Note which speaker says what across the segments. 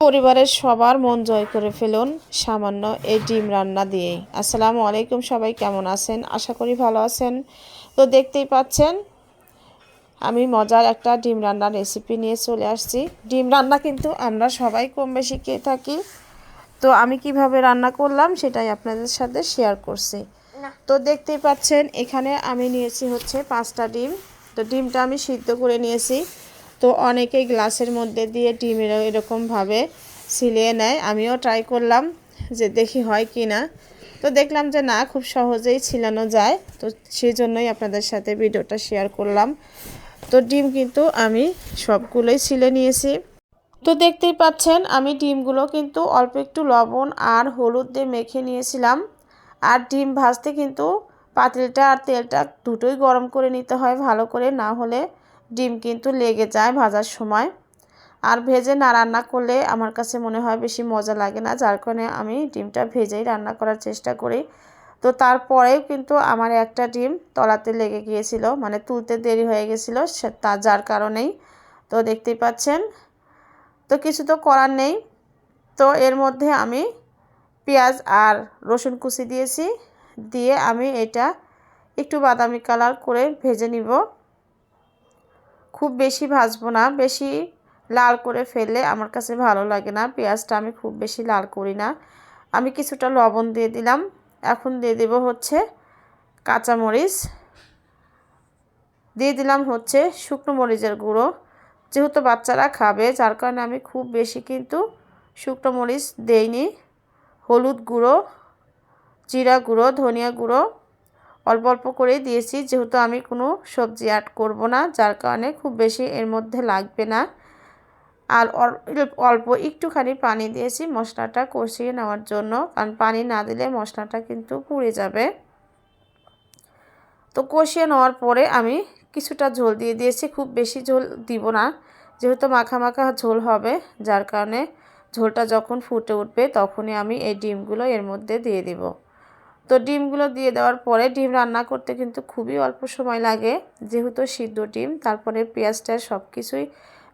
Speaker 1: পরিবারের সবার মন জয় করে ফেলুন সামান্য এই ডিম রান্না দিয়েই। আসসালামু আলাইকুম সবাই কেমন আছেন? আশা করি ভালো আছেন। তো দেখতেই পাচ্ছেন আমি মজার একটা ডিম রান্নার রেসিপি নিয়ে চলে আসছি। ডিম রান্না কিন্তু আমরা সবাই কম বেশি খেয়ে থাকি। তো আমি কীভাবে রান্না করলাম সেটাই আপনাদের সাথে শেয়ার করছি। তো দেখতেই পাচ্ছেন এখানে আমি নিয়েছি হচ্ছে পাঁচটা ডিম। তো ডিমটা আমি সিদ্ধ করে নিয়েছি। তো অনেকেই গ্লাসের মধ্যে দিয়ে ডিম এর- এরকমভাবে সিলিয়ে নেয়। আমিও ট্রাই করলাম যে দেখি হয় কি না তো দেখলাম যে না, খুব সহজেই ছিলানো যায়। তো সেই জন্যই আপনাদের সাথে ভিডিওটা শেয়ার করলাম। তো ডিম কিন্তু আমি সবগুলোই ছিলে নিয়েছি। তো দেখতেই পাচ্ছেন, আমি ডিমগুলো কিন্তু অল্প একটু লবণ আর হলুদ দিয়ে মেখে নিয়েছিলাম। আর ডিম ভাজতে কিন্তু পাতিলটা আর তেলটা দুটোই গরম করে নিতে হয় ভালো করে। না হলে ডিম কিন্তু লেগে যায় ভাজার সময়। আর ভেজে না রান্না করলে আমার কাছে মনে হয় বেশি মজা লাগে না, যার কারণে আমি ডিমটা ভেজেই রান্না করার চেষ্টা করি। তো তারপরেও কিন্তু আমার একটা ডিম তলাতে লেগে গিয়েছিল মানে তুলতে দেরি হয়ে গেছিল তা যার কারণেই। তো দেখতেই পাচ্ছেন, তো কিছু তো করার নেই। তো এর মধ্যে আমি পেঁয়াজ আর রসুন কুচি দিয়েছি, দিয়ে আমি এটা একটু বাদামি কালার করে ভেজে নিব। খুব বেশি ভাজবো না, বেশি লাল করে ফেললে আমার কাছে ভালো লাগে না। পেঁয়াজটা আমি খুব বেশি লাল করি না। আমি কিছুটা লবণ দিয়ে দিলাম। এখন দিয়ে দেব হচ্ছে কাঁচামরিচ। দিয়ে দিলাম হচ্ছে শুকনো মরিচের গুঁড়ো। যেহেতু বাচ্চারা খাবে, যার কারণে আমি খুব বেশি কিন্তু শুকনো মরিচ দেইনি। হলুদ গুঁড়ো, জিরা গুঁড়ো, ধনিয়া গুঁড়ো অল্প অল্প করেই দিয়েছি। যেহেতু আমি কোনো সবজি অ্যাড করব না, যার কারণে খুব বেশি এর মধ্যে লাগবে না। আর অল্প একটুখানি পানি দিয়েছি মশলাটা কষিয়ে নেওয়ার জন্য। কারণ পানি না দিলে মশলাটা কিন্তু পুড়ে যাবে। তো কষিয়ে নেওয়ার পরে আমি কিছুটা ঝোল দিয়ে দিয়েছি। খুব বেশি ঝোল দিব না, যেহেতু মাখা মাখা ঝোল হবে। যার কারণে ঝোলটা যখন ফুটে উঠবে, তখনই আমি এই ডিমগুলো এর মধ্যে দিয়ে দিব। তো ডিমগুলো দিয়ে দেওয়ার পরে ডিম রান্না করতে কিন্তু খুবই অল্প সময় লাগে, যেহেতু সিদ্ধ ডিম, তারপরে পেঁয়াজটা সব কিছুই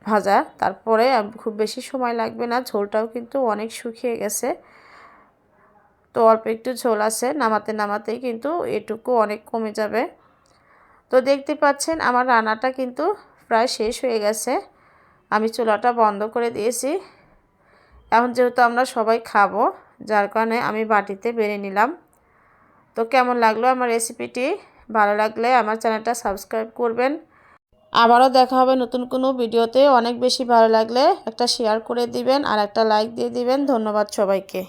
Speaker 1: ভাজা, তারপরে খুব বেশি সময় লাগবে না, ঝোলটাও কিন্তু অনেক শুকিয়ে গেছে। তো অল্প একটু ঝোল আছে, নামাতে নামাতেই কিন্তু এটুকু অনেক কমে যাবে। তো দেখতে পাচ্ছেন আমার রান্নাটা কিন্তু প্রায় শেষ হয়ে গেছে, আমি চুলাটা বন্ধ করে দিয়েছি। এখন যেহেতু আমরা সবাই খাব, যার কারণে আমি বাটিতে বেড়ে নিলাম। তো কেমন লাগল আমার রেসিপিটি ভালো লাগলে আমার চ্যানেলটা সাবস্ক্রাইব করবেন। আবারও দেখা হবে নতুন কোনো ভিডিওতে অনেক বেশি ভালো লাগলে একটা শেয়ার করে দিবেন আর একটা লাইক দিয়ে দিবেন। ধন্যবাদ সবাইকে।